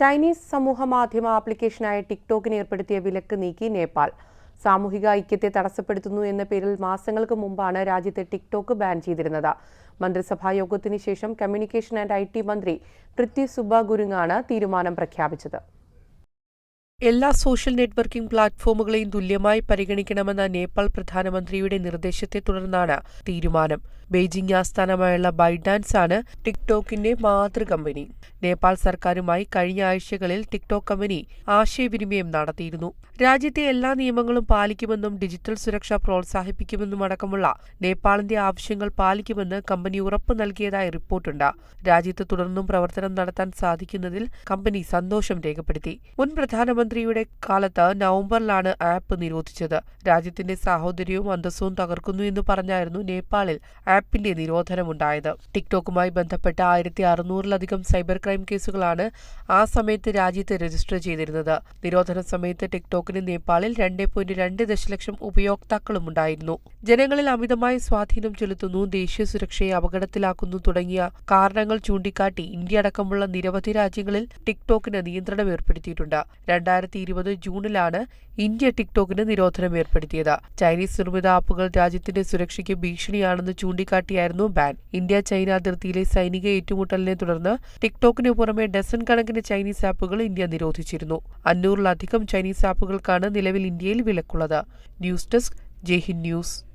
Chinese സമൂഹ മാധ്യമ ആപ്ലിക്കേഷനായ ടിക്ടോക്കിന് ഏർപ്പെടുത്തിയ വിലക്ക് നീക്കി നേപ്പാൾ. സാമൂഹിക ഐക്യത്തെ തടസ്സപ്പെടുത്തുന്നു എന്ന പേരിൽ മാസങ്ങൾക്ക് മുമ്പാണ് രാജ്യത്തെ ടിക്ടോക്ക് ബാൻ ചെയ്തിരുന്നത്. മന്ത്രിസഭാ യോഗത്തിന് ശേഷം കമ്മ്യൂണിക്കേഷൻ ആൻഡ് ഐ മന്ത്രി പൃഥ്വി സുബ്ബ ഗുരുങ്ങാണ് തീരുമാനം പ്രഖ്യാപിച്ചത്. എല്ലാ സോഷ്യൽ നെറ്റ്വർക്കിംഗ് പ്ലാറ്റ്ഫോമുകളെയും തുല്യമായി പരിഗണിക്കണമെന്ന നേപ്പാൾ പ്രധാനമന്ത്രിയുടെ നിർദ്ദേശത്തെ തുടർന്നാണ് തീരുമാനം. ബെയ്ജിംഗ് ആസ്ഥാനമായുള്ള ബൈഡാൻസ് ആണ് ടിക്ടോക്കിന്റെ മാതൃകമ്പനി. നേപ്പാൾ സർക്കാരുമായി കഴിഞ്ഞ ആഴ്ചകളിൽ ടിക്ടോക്ക് കമ്പനി ആശയവിനിമയം നടത്തിയിരുന്നു. രാജ്യത്തെ എല്ലാ നിയമങ്ങളും പാലിക്കുമെന്നും ഡിജിറ്റൽ സുരക്ഷ പ്രോത്സാഹിപ്പിക്കുമെന്നും അടക്കമുള്ള നേപ്പാളിന്റെ ആവശ്യങ്ങൾ പാലിക്കുമെന്ന് കമ്പനി ഉറപ്പു നൽകിയതായി റിപ്പോർട്ടുണ്ട്. രാജ്യത്ത് തുടർന്നും പ്രവർത്തനം നടത്താൻ സാധിക്കുന്നതിൽ കമ്പനി സന്തോഷം രേഖപ്പെടുത്തി. മുൻ പ്രധാനമന്ത്രിയുടെ കാലത്ത് നവംബറിലാണ് ആപ്പ് നിരോധിച്ചത്. രാജ്യത്തിന്റെ സാഹോദര്യവും അന്തസ്സവും തകർക്കുന്നു എന്ന് പറഞ്ഞായിരുന്നു നേപ്പാളിൽ ആപ്പിന്റെ നിരോധനമുണ്ടായത്. ടിക്ടോക്കുമായി ബന്ധപ്പെട്ട ആയിരത്തി അറുന്നൂറിലധികം സൈബർ ക്രൈം കേസുകളാണ് ആ സമയത്ത് രാജ്യത്ത് രജിസ്റ്റർ ചെയ്തിരുന്നത്. നിരോധന സമയത്ത് ടിക്ടോക്കിന് നേപ്പാളിൽ രണ്ട് പോയിന്റ് രണ്ട് ദശലക്ഷം ഉപയോക്താക്കളും ഉണ്ടായിരുന്നു. ജനങ്ങളിൽ അമിതമായ സ്വാധീനം ചെലുത്തുന്നു ദേശീയ സുരക്ഷയെ അപകടത്തിലാക്കുന്നു തുടങ്ങിയ കാരണങ്ങൾ ചൂണ്ടിക്കാട്ടി ഇന്ത്യ അടക്കമുള്ള നിരവധി രാജ്യങ്ങളിൽ ടിക്ടോക്കിന് നിയന്ത്രണം ഏർപ്പെടുത്തിയിട്ടുണ്ട്. രണ്ടായിരത്തി ഇരുപത് ജൂണിലാണ് ഇന്ത്യ ടിക്ടോക്കിന് നിരോധനം ഏർപ്പെടുത്തിയത്. ചൈനീസ് നിർമ്മിത ആപ്പുകൾ രാജ്യത്തിന്റെ സുരക്ഷയ്ക്ക് ഭീഷണിയാണെന്ന് ചൂണ്ടിക്കാട്ടിയായിരുന്നു ബാൻ. ഇന്ത്യ ചൈന അതിർത്തിയിലെ സൈനിക ഏറ്റുമുട്ടലിനെ തുടർന്ന് ടിക്ടോക്കിന് പുറമെ ഡസൺ കണക്കിന് ചൈനീസ് ആപ്പുകൾ ഇന്ത്യ നിരോധിച്ചിരുന്നു. അഞ്ഞൂറിലധികം ചൈനീസ് ആപ്പുകൾക്കാണ് നിലവിൽ ഇന്ത്യയിൽ വിലക്കുള്ളത്. News desk Jaihind news.